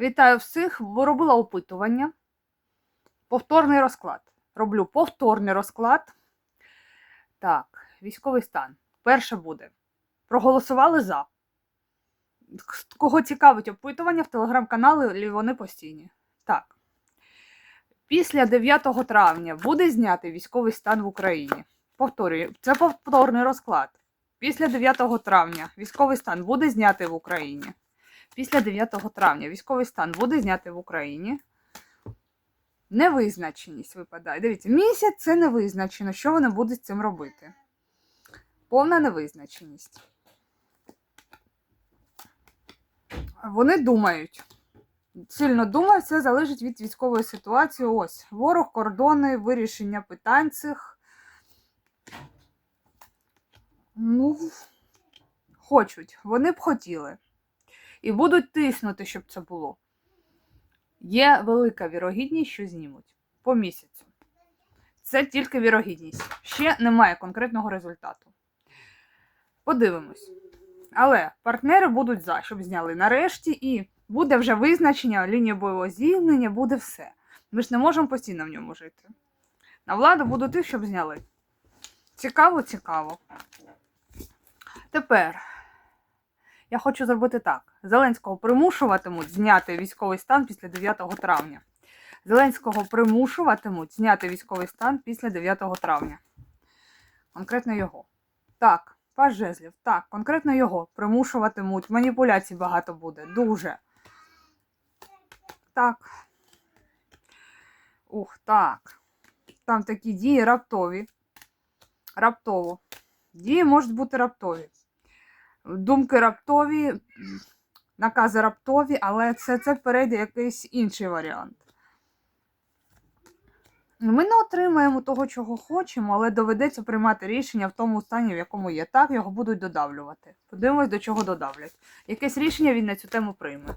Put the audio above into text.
Вітаю всіх, бо робила опитування. Повторний розклад. Роблю повторний розклад. Так, військовий стан. Перше буде. Проголосували за. Кого цікавить опитування в телеграм-каналі вони постійні. Так. Після 9 травня буде знятий військовий стан в Україні. Повторюю, це повторний розклад. Після 9 травня військовий стан буде знятий в Україні. Після 9 травня військовий стан буде знятий в Україні. Невизначеність випадає. Дивіться, місяць це невизначено. Що вони будуть з цим робити? Повна невизначеність. Вони думають. Сильно думають, це залежить від військової ситуації. Ось ворог, кордони, вирішення питань цих. Ну, хочуть. Вони б хотіли. І будуть тиснути, щоб це було. Є велика вірогідність, що знімуть по місяцю. Це тільки вірогідність. Ще немає конкретного результату. Подивимось. Але партнери будуть за, щоб зняли нарешті, і буде вже визначення лінії бойового зіткнення, буде все. Ми ж не можемо постійно в ньому жити. На владу буду тих, щоб зняли. Цікаво, цікаво. Тепер я хочу зробити так: Зеленського примушуватимуть зняти військовий стан після 9 травня. Зеленського примушуватимуть зняти військовий стан після 9 травня. Конкретно його. Так, паж жезлів. Так, конкретно його примушуватимуть. Маніпуляцій багато буде. Дуже. Так. Ух, так. Там такі дії раптові. Раптово. Дії можуть бути раптові. Думки раптові, накази раптові, але це, це перейде якийсь інший варіант. Ми не отримаємо того, чого хочемо, але доведеться приймати рішення в тому стані, в якому є. Так, його будуть додавлювати. Подивимось, до чого додавлять. Якесь рішення він на цю тему прийме.